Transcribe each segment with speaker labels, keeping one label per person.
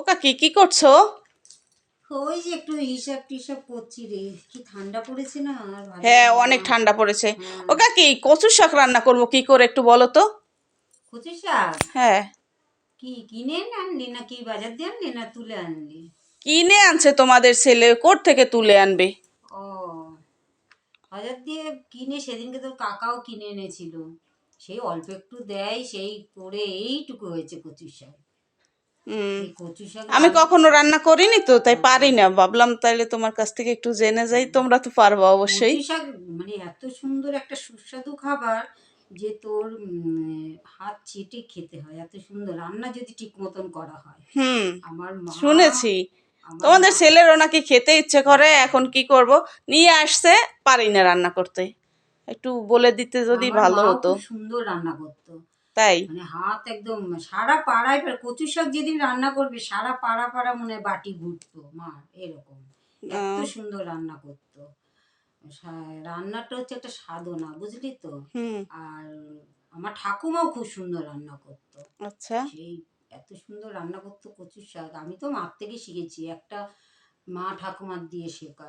Speaker 1: ও কাকি কি করছ?
Speaker 2: ওই যে একটু হিসাব টিসাব করছি রে। কি ঠান্ডা পড়েছে না?
Speaker 1: হ্যাঁ অনেক ঠান্ডা পড়েছে।
Speaker 2: হ্যাঁ।
Speaker 1: ও কাকি কচুর শাক রান্না করব কি করে একটু বলো তো?
Speaker 2: কচু শাক?
Speaker 1: হ্যাঁ।
Speaker 2: কি কিনে আনলি না কি বাজার দিয়ে আনলি না তুলে আনলি?
Speaker 1: কিনে আনছে তোমাদের ছেলে কোর থেকে তুলে আনবে?
Speaker 2: ও বাজার দিয়ে কিনে সেদিনকে তোর কাকাও কিনে এনেছিল। সেই অল্প একটু দেয় সেই করে এইটুকু হয়েছে কচু কচু শাক।
Speaker 1: আমি কখনো রান্না করিনি তো তাই পারি না। ভাবলাম তাইলে তোমার কাছ থেকে একটু জেনে যাই তোমরা তো পারবা অবশ্যই।
Speaker 2: মানে এত সুন্দর একটা সুস্বাদু খাবার যে তোর হাত চেটে খেতে হয় এত সুন্দর। রান্না যদি ঠিক মতন করা হয়।
Speaker 1: হুম
Speaker 2: আমার
Speaker 1: শুনেছি। তোমাদের ছেলেরও নাকি খেতে ইচ্ছে করে এখন কি করব? নিয়ে আসছে পারি না রান্না করতে। একটু বলে দিতে যদি ভালো হতো।
Speaker 2: সুন্দর রান্না করতো।
Speaker 1: তাই?
Speaker 2: মানে হাত একদম সারা পাড়ায় কচু শাক যেদিন রান্না করবে সারা পাড়া পাড়া মনে হয় বাটি ঘুরতো মা এরকম। এত সুন্দর রান্না করতো। রান্নাটা হচ্ছে একটা সাধনা বুঝলি তো? আর আমার ঠাকুমাও খুব সুন্দর রান্না করতো।
Speaker 1: আচ্ছা।
Speaker 2: সেই এত সুন্দর রান্না করতো কচুর শাক। আমি তো মার থেকে শিখেছি একটা মা ঠাকুমার দিয়ে শেখা।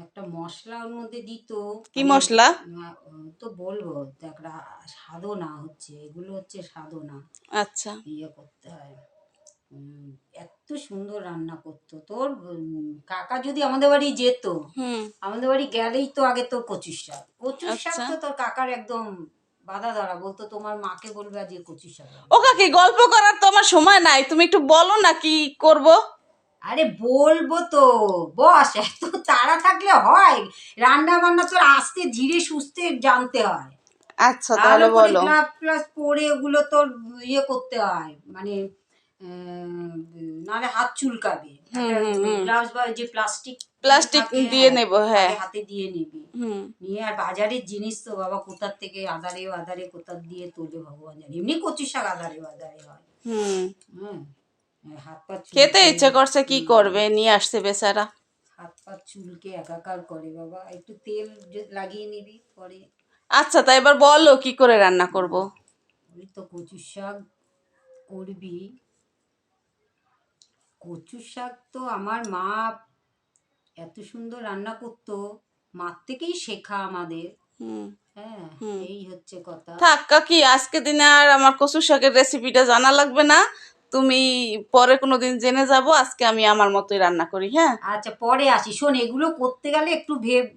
Speaker 2: একটা মশলা ওর মধ্যে দিত।
Speaker 1: কি মশলা?
Speaker 2: তো বলব একটা সাধনা হচ্ছে এগুলো হচ্ছে সাধনা।
Speaker 1: আচ্ছা।
Speaker 2: ইয়ে করতে হয়। এত সুন্দর রান্না করতো। তোর কাকা যদি আমাদের বাড়ি যেত
Speaker 1: হুম।
Speaker 2: আমাদের বাড়ি গেলেই তো আগে তোর কচুর শাক। কচুর শাক
Speaker 1: আচ্ছা।
Speaker 2: তো তোর কাকার একদম বাধা ধরা। বলতো তোমার মাকে বলবে আজকে কচুর শাক
Speaker 1: ও কাকি গল্প করার তো আমার সময় নাই। তুমি একটু বলো না কি করব।
Speaker 2: আরে বলব তো বস এত তাড়া থাকলে হয়। রান্না বান্না তোর আস্তে ধীরে সুস্থে জানতে হয়।
Speaker 1: আচ্ছা তাহলে বলো।
Speaker 2: ক্লাস পরে ওগুলো তোর ইয়ে করতে হয় মানে নাহলে হাত চুলকাবে। গ্লাভস বা যে প্লাস্টিক
Speaker 1: প্লাস্টিক দিয়ে নেব হ্যাঁ।
Speaker 2: হাতে দিয়ে নিবি।
Speaker 1: হুম।
Speaker 2: নিয়ে আর বাজারের জিনিস তো বাবা কোথার থেকে আদারে আদারে কোথার দিয়ে তোলে ভগবান জানে। এমনি কচু শাক আদারে আদারে হয়।
Speaker 1: হুম।
Speaker 2: হ্যাঁ হাত পা
Speaker 1: খেতে ইচ্ছে করছে কি করবে? নিয়ে আসছে বেচারা।
Speaker 2: হাত পা চুলকে একাকার করে বাবা। একটু তেল লাগিয়ে নিবি পরে।
Speaker 1: আচ্ছা তা এবার বলো কি করে রান্না করব?
Speaker 2: ওই তো কচু শাক করবি। কচু শাক তো আমার মা এত সুন্দর রান্না করতো। মার থেকেই শেখা আমাদের।
Speaker 1: হুম।
Speaker 2: হ্যাঁ। এই হচ্ছে কথা।
Speaker 1: থাক কাকি আজকে দিনে আর আমার কচু শাকের রেসিপিটা জানা লাগবে না। তুমি পরে কোনোদিন জেনে যাব আজকে আমি আমার মতোই রান্না করি হ্যাঁ?
Speaker 2: আচ্ছা পরে আসি। শোন এগুলো করতে গেলে একটু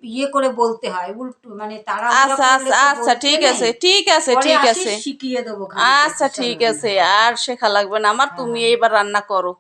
Speaker 2: ইয়ে করে বলতে হয়। উল্টো মানে তারা
Speaker 1: আচ্ছা আচ্ছা আচ্ছা ঠিক আছে ঠিক আছে ঠিক আছে।
Speaker 2: শিখিয়ে দেবো
Speaker 1: আচ্ছা ঠিক আছে আর শেখা লাগবে না। আমার তুমি এইবার রান্না করো।